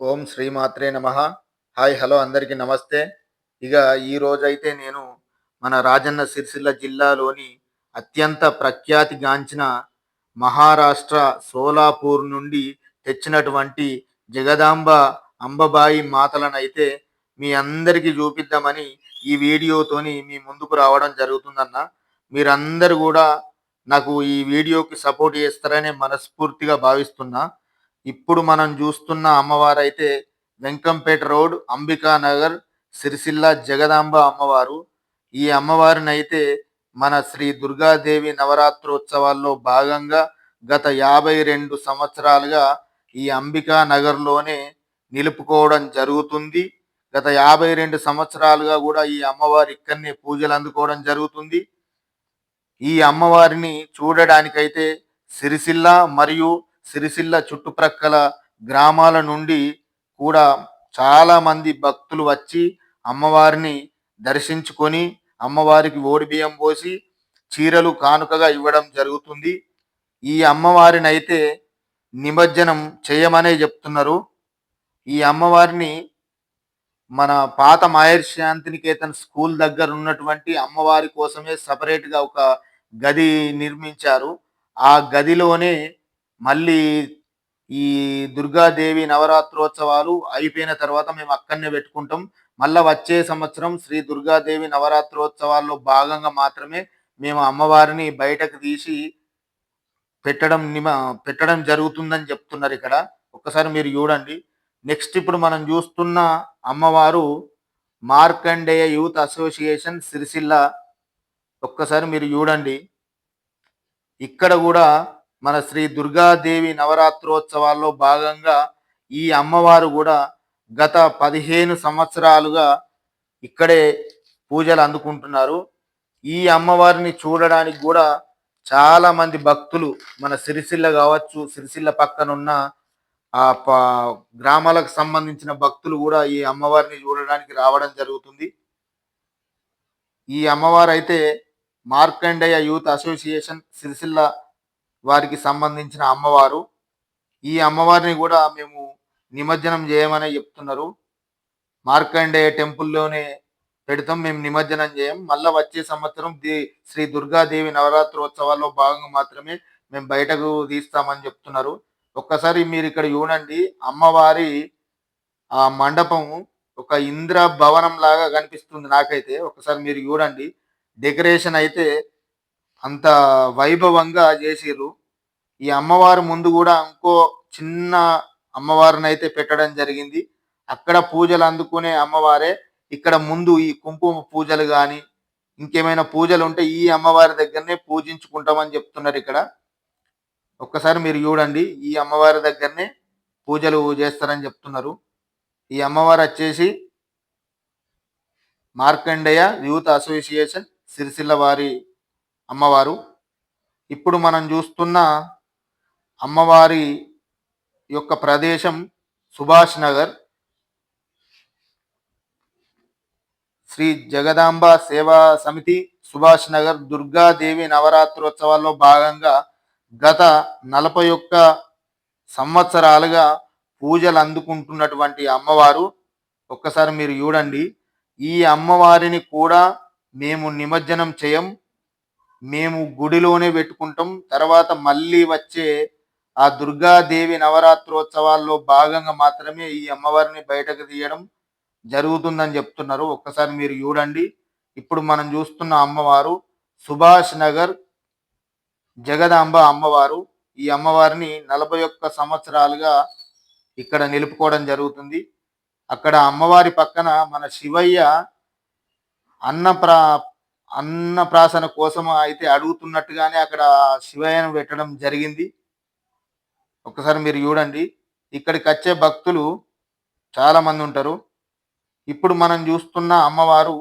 ఓం శ్రీమాత్రే నమ. Hi hello అందరికీ నమస్తే. ఇక ఈ రోజైతే నేను మన రాజన్న సిరిసిల్ల జిల్లాలోని అత్యంత ప్రఖ్యాతిగాంచిన మహారాష్ట్ర సోలాపూర్ నుండి తెచ్చినటువంటి జగదాంబ అంబబాయి మాతలనైతే మీ అందరికీ చూపిద్దామని ఈ వీడియోతోని మీ ముందుకు రావడం జరుగుతుందన్న. మీరందరూ కూడా నాకు ఈ వీడియోకి సపోర్ట్ చేస్తారని మనస్ఫూర్తిగా భావిస్తున్నా. ఇప్పుడు మనం చూస్తున్న అమ్మవారు అయితే వెంకంపేట రోడ్ అంబికా నగర్ సిరిసిల్ల జగదాంబ అమ్మవారు. ఈ అమ్మవారిని అయితే మన శ్రీ దుర్గాదేవి నవరాత్రోత్సవాల్లో భాగంగా గత యాభై రెండు సంవత్సరాలుగా ఈ అంబికా నగర్లోనే నిలుపుకోవడం జరుగుతుంది. గత యాభై రెండు సంవత్సరాలుగా కూడా ఈ అమ్మవారి ఇక్కడనే పూజలు అందుకోవడం జరుగుతుంది. ఈ అమ్మవారిని చూడడానికైతే సిరిసిల్ల మరియు సిరిసిల్ల చుట్టుప్రక్కల గ్రామాల నుండి కూడా చాలామంది భక్తులు వచ్చి అమ్మవారిని దర్శించుకొని అమ్మవారికి ఓడి బియ్యం పోసి చీరలు కానుకగా ఇవ్వడం జరుగుతుంది. ఈ అమ్మవారిని అయితే నిమజ్జనం చేయమనే చెప్తున్నారు. ఈ అమ్మవారిని మన పాత మాయర్ శాంతినికేతన్ స్కూల్ దగ్గర ఉన్నటువంటి అమ్మవారి కోసమే సపరేట్గా ఒక గది నిర్మించారు. ఆ గదిలోనే మళ్ళీ ఈ దుర్గాదేవి నవరాత్రోత్సవాలు అయిపోయిన తర్వాత మేము అక్కడనే పెట్టుకుంటాం. మళ్ళా వచ్చే సంవత్సరం శ్రీ దుర్గాదేవి నవరాత్రోత్సవాల్లో భాగంగా మాత్రమే మేము అమ్మవారిని బయటకు తీసి పెట్టడం నిమ పెట్టడం జరుగుతుందని చెప్తున్నారు ఇక్కడ. ఒక్కసారి మీరు చూడండి. నెక్స్ట్ ఇప్పుడు మనం చూస్తున్న అమ్మవారు మార్కండేయ యూత్ అసోసియేషన్ సిరిసిల్ల. ఒక్కసారి మీరు చూడండి. ఇక్కడ కూడా మన శ్రీ దుర్గాదేవి నవరాత్రోత్సవాల్లో భాగంగా ఈ అమ్మవారు కూడా గత పదిహేను సంవత్సరాలుగా ఇక్కడే పూజలు అందుకుంటున్నారు. ఈ అమ్మవారిని చూడడానికి కూడా చాలా మంది భక్తులు మన సిరిసిల్ల కావచ్చు సిరిసిల్ల పక్కనున్న ఆ గ్రామాలకు సంబంధించిన భక్తులు కూడా ఈ అమ్మవారిని చూడడానికి రావడం జరుగుతుంది. ఈ అమ్మవారు అయితే మార్కండేయ యూత్ అసోసియేషన్ సిరిసిల్ల వారికి సంబంధించిన అమ్మవారు. ఈ అమ్మవారిని కూడా మేము నిమజ్జనం చేయమని చెప్తున్నారు. మార్కండేయ టెంపుల్లోనే పెడతాం మేము నిమజ్జనం చేయం. మళ్ళీ వచ్చే సంవత్సరం ది శ్రీ దుర్గాదేవి నవరాత్రోత్సవాల్లో భాగంగా మాత్రమే మేము బయటకు తీస్తామని చెప్తున్నారు. ఒక్కసారి మీరు ఇక్కడ చూడండి అమ్మవారి ఆ మండపం ఒక ఇంద్ర భవనం లాగా కనిపిస్తుంది నాకైతే. ఒకసారి మీరు చూడండి డెకరేషన్ అయితే అంత వైభవంగా చేసిర్రు. ఈ అమ్మవారి ముందు కూడా ఇంకో చిన్న అమ్మవారిని అయితే పెట్టడం జరిగింది. అక్కడ పూజలు అందుకునే అమ్మవారే. ఇక్కడ ముందు ఈ కుంకుమ పూజలు కానీ ఇంకేమైనా పూజలు ఉంటే ఈ అమ్మవారి దగ్గరనే పూజించుకుంటామని చెప్తున్నారు ఇక్కడ. ఒక్కసారి మీరు చూడండి ఈ అమ్మవారి దగ్గరనే పూజలు చేస్తారని చెప్తున్నారు. ఈ అమ్మవారు వచ్చేసి మార్కండేయ యూత్ అసోసియేషన్ సిరిసిల్ల వారి అమ్మవారు. ఇప్పుడు మనం చూస్తున్న అమ్మవారి యొక్క ప్రదేశం సుభాష్ నగర్. శ్రీ జగదాంబ సేవా సమితి సుభాష్ నగర్ దుర్గాదేవి నవరాత్రోత్సవాల్లో భాగంగా గత నలభై ఒక్క సంవత్సరాలుగా పూజలు అందుకుంటున్నటువంటి అమ్మవారు. ఒక్కసారి మీరు చూడండి. ఈ అమ్మవారిని కూడా మేము నిమజ్జనం చేయం. మేము గుడిలోనే పెట్టుకుంటాం. తర్వాత మళ్ళీ వచ్చే ఆ దుర్గాదేవి నవరాత్రోత్సవాల్లో భాగంగా మాత్రమే ఈ అమ్మవారిని బయటకు తీయడం జరుగుతుందని చెప్తున్నారు. ఒక్కసారి మీరు చూడండి. ఇప్పుడు మనం చూస్తున్న అమ్మవారు సుభాష్ నగర్ జగదాంబ అమ్మవారు. ఈ అమ్మవారిని నలభై ఒక్క సంవత్సరాలుగా ఇక్కడ నిలుపుకోవడం జరుగుతుంది. అక్కడ అమ్మవారి పక్కన మన శివయ్య అన్నప్రా అన్నప్రాసన కోసం అయితే అడుగుతున్నట్టుగానే అక్కడ శివయ్యను పెట్టడం జరిగింది. ఒకసారి మీరు చూడండి. ఇక్కడికి వచ్చే భక్తులు చాలామంది ఉంటారు. ఇప్పుడు మనం చూస్తున్న అమ్మవారు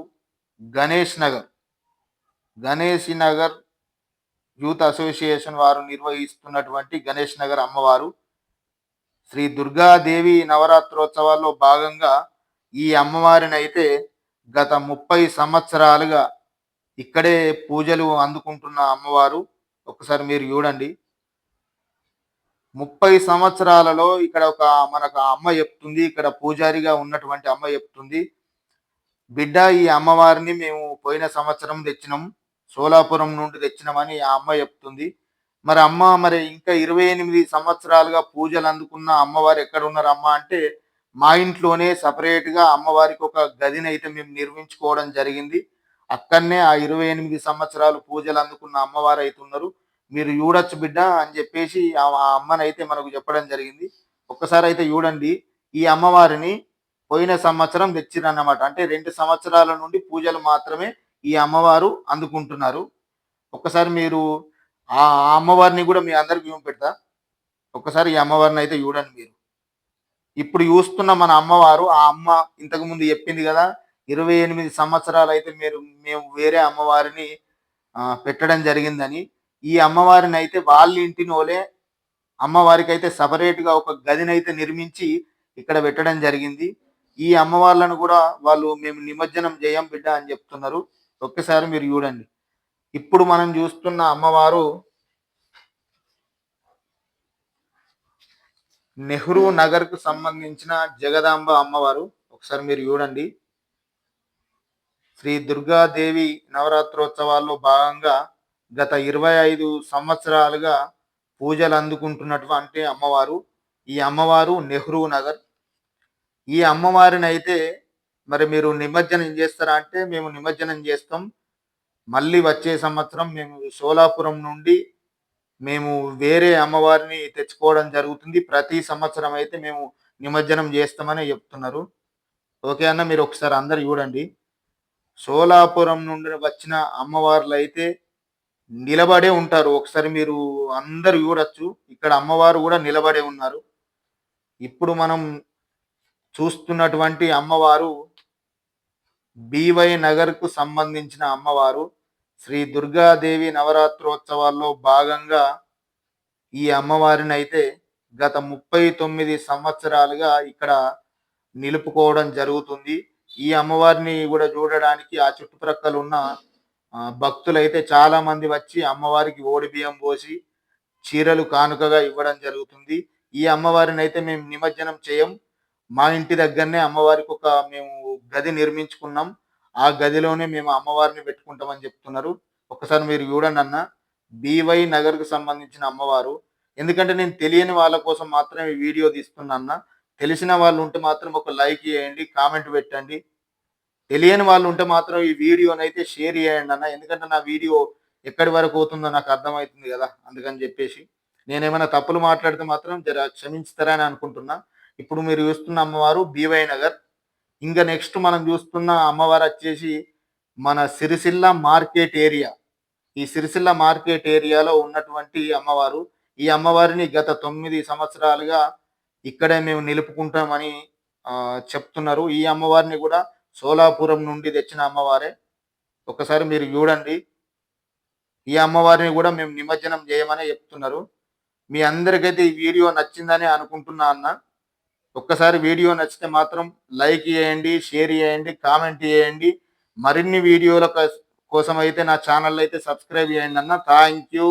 గణేష్ నగర్. గణేష్ నగర్ యూత్ అసోసియేషన్ వారు నిర్వహిస్తున్నటువంటి గణేష్ నగర్ అమ్మవారు. శ్రీ దుర్గాదేవి నవరాత్రోత్సవాల్లో భాగంగా ఈ అమ్మవారిని అయితే గత ముప్పై సంవత్సరాలుగా ఇక్కడే పూజలు అందుకుంటున్న అమ్మవారు ఒకసారి మీరు చూడండి. ముప్పై సంవత్సరాలలో ఇక్కడ ఒక మనకు అమ్మ చెప్తుంది ఇక్కడ పూజారిగా ఉన్నటువంటి అమ్మ చెప్తుంది. బిడ్డ ఈ అమ్మవారిని మేము పోయిన సంవత్సరం తెచ్చినాం సోలాపురం నుండి తెచ్చినామని ఆ అమ్మ చెప్తుంది. మరి అమ్మ మరి ఇంకా ఇరవై ఎనిమిది సంవత్సరాలుగా పూజలు అందుకున్న అమ్మవారు ఎక్కడ ఉన్నారు అమ్మ? అంటే మా ఇంట్లోనే సపరేట్గా అమ్మవారికి ఒక గదిని అయితే మేము నిర్మించుకోవడం జరిగింది. అక్కడనే ఆ ఇరవై ఎనిమిది సంవత్సరాలు పూజలు అందుకున్న అమ్మవారు అయితే ఉన్నారు. మీరు చూడొచ్చు బిడ్డ అని చెప్పేసి ఆ అమ్మని అయితే మనకు చెప్పడం జరిగింది. ఒక్కసారి అయితే చూడండి. ఈ అమ్మవారిని పోయిన సంవత్సరం తెచ్చిరన్నమాట. అంటే రెండు సంవత్సరాల నుండి పూజలు మాత్రమే ఈ అమ్మవారు అందుకుంటున్నారు. ఒక్కసారి మీరు ఆ అమ్మవారిని కూడా మీ అందరికి పెడతా. ఒక్కసారి ఈ అమ్మవారిని అయితే చూడండి మీరు. ఇప్పుడు చూస్తున్న మన అమ్మవారు ఆ అమ్మ ఇంతకుముందు చెప్పింది కదా ఇరవై ఎనిమిది సంవత్సరాలు అయితే మీరు మేము వేరే అమ్మవారిని పెట్టడం జరిగిందని. ఈ అమ్మవారిని అయితే వాళ్ళ ఇంటినోలే అమ్మవారికి అయితే సపరేట్గా ఒక గదిని అయితే నిర్మించి ఇక్కడ పెట్టడం జరిగింది. ఈ అమ్మవార్లను కూడా వాళ్ళు మేము నిమజ్జనం చేయం బిడ్డ అని చెప్తున్నారు. ఒక్కసారి మీరు చూడండి. ఇప్పుడు మనం చూస్తున్న అమ్మవారు నెహ్రూ నగర్కు సంబంధించిన జగదాంబ అమ్మవారు. ఒకసారి మీరు చూడండి. శ్రీ దుర్గాదేవి నవరాత్రోత్సవాల్లో భాగంగా గత ఇరవై ఐదు సంవత్సరాలుగా పూజలు అందుకుంటున్నటువంటి అమ్మవారు ఈ అమ్మవారు నెహ్రూ నగర్. ఈ అమ్మవారిని అయితే మరి మీరు నిమజ్జనం చేస్తారా అంటే మేము నిమజ్జనం చేస్తాం. మళ్ళీ వచ్చే సంవత్సరం మేము సోలాపురం నుండి మేము వేరే అమ్మవారిని తెచ్చుకోవడం జరుగుతుంది. ప్రతి సంవత్సరం అయితే మేము నిమజ్జనం చేస్తామని చెప్తున్నారు. ఓకే అన్న మీరు ఒకసారి అందరు చూడండి. సోలాపురం నుండి వచ్చిన అమ్మవార్లు అయితే నిలబడే ఉంటారు. ఒకసారి మీరు అందరు చూడొచ్చు. ఇక్కడ అమ్మవారు కూడా నిలబడే ఉన్నారు. ఇప్పుడు మనం చూస్తున్నటువంటి అమ్మవారు బీవై నగర్కు సంబంధించిన అమ్మవారు. శ్రీ దుర్గాదేవి నవరాత్రోత్సవాల్లో భాగంగా ఈ అమ్మవారిని అయితే గత ముప్పై తొమ్మిది సంవత్సరాలుగా ఇక్కడ నిలుపుకోవడం జరుగుతుంది. ఈ అమ్మవారిని కూడా చూడడానికి ఆ చుట్టుప్రక్కల ఉన్న భక్తులైతే చాలా మంది వచ్చి అమ్మవారికి ఓడి బియ్యం పోసి చీరలు కానుకగా ఇవ్వడం జరుగుతుంది. ఈ అమ్మవారిని అయితే మేము నిమజ్జనం చేయం. మా ఇంటి దగ్గరనే అమ్మవారికి ఒక మేము గది నిర్మించుకున్నాం. ఆ గదిలోనే మేము అమ్మవారిని పెట్టుకుంటామని చెప్తున్నారు. ఒకసారి మీరు చూడండి అన్న. బీవై నగర్కు సంబంధించిన అమ్మవారు. ఎందుకంటే నేను తెలియని వాళ్ళ కోసం మాత్రమే వీడియో తీస్తున్నా అన్న. తెలిసిన వాళ్ళు ఉంటే మాత్రం ఒక లైక్ చేయండి కామెంట్ పెట్టండి. తెలియని వాళ్ళు ఉంటే మాత్రం ఈ వీడియోని అయితే షేర్ చేయండి అన్న. ఎందుకంటే నా వీడియో ఎక్కడి వరకు అవుతుందో నాకు అర్థమవుతుంది కదా అందుకని చెప్పేసి. నేనేమైనా తప్పులు మాట్లాడితే మాత్రం జర క్షమించుతారని అనుకుంటున్నా. ఇప్పుడు మీరు చూస్తున్న అమ్మవారు బీవై నగర్. ఇంకా నెక్స్ట్ మనం చూస్తున్న అమ్మవారు వచ్చేసి మన సిరిసిల్ల మార్కెట్ ఏరియా. ఈ సిరిసిల్ల మార్కెట్ ఏరియాలో ఉన్నటువంటి అమ్మవారు. ఈ అమ్మవారిని గత తొమ్మిది సంవత్సరాలుగా ఇక్కడే మేము నిలుపుకుంటామని చెప్తున్నారు. ఈ అమ్మవారిని కూడా సోలాపురం నుండి తెచ్చిన అమ్మవారే. ఒకసారి మీరు చూడండి. ఈ అమ్మవారిని కూడా మేము నిమజ్జనం చేయమని చెప్తున్నారు. మీ అందరికైతే ఈ వీడియో నచ్చిందని అనుకుంటున్నా అన్న. ఒక్కసారి వీడియో నచ్చితే మాత్రం లైక్ చేయండి షేర్ చేయండి కామెంట్ చేయండి. మరిన్ని వీడియోల కోసం అయితే నా ఛానల్ అయితే సబ్స్క్రైబ్ చేయండి అన్న. Thank you.